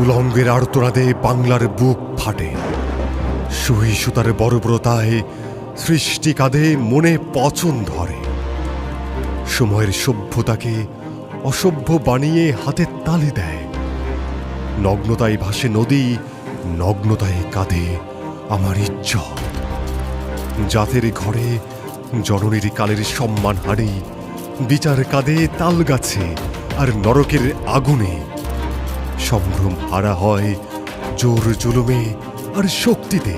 উলঙ্গের আর্তনাদে বাংলার বুক ফাটে। সুই সুতার সৃষ্টি কাঁধে মনে পচন ধরে। সময়ের সভ্যতাকে অসভ্য বানিয়ে হাতে তালি দেয়। নগ্নতায় ভাসে নদী, নগ্নতায় কাঁধে আমার ইজ্জত। জাতের ঘরে জননীর কালের সম্মান হারি বিচার কাঁধে তাল গাছে আর নরকের আগুনে সম্ভ্রম হারা হয়, জোর জুলুমে আর শক্তিতে।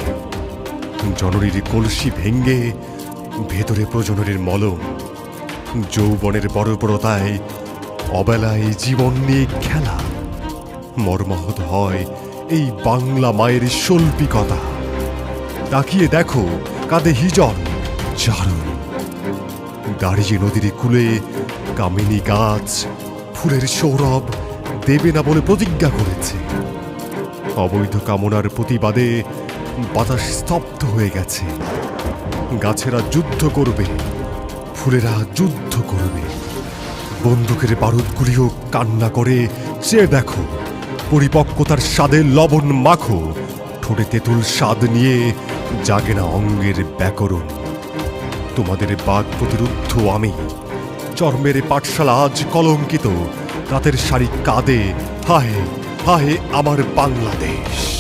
জননীর কলসি ভেঙ্গে ভেতরে প্রজননের মলম। যৌবনের বড়বড়তায় অবেলায় জীবন নিয়ে খেলা। মর্মাহত হয় এই বাংলা মায়ের শৈল্পিকতা। তাকিয়ে দেখো কাঁধে হিজন চারণ দাঁড়িয়ে নদীর কুলে কামিনী গাছ, ফুলের সৌরভ দেবে না বলে প্রতিজ্ঞা করেছে। অবৈধ কামনার প্রতিবাদে বাতাস স্তব্ধ হয়ে গেছে। গাছেরা যুদ্ধ করবে, ফুলেরা যুদ্ধ করবে। বন্দুকের বারুদগুলিও কান্না করে। চেয়ে দেখো, পরিপক্কতার স্বাদে লবণ মাখো, ঠোঁটে তেঁতুল স্বাদ নিয়ে জাগে না অঙ্গের ব্যাকরণ। তোমাদের বাঘ প্রতিরুদ্ধ আমি। চর্মের পাঠশালা আজ কলঙ্কিত। রাতের শাড়ি কাঁদে? হায় হায় আমার বাংলাদেশ।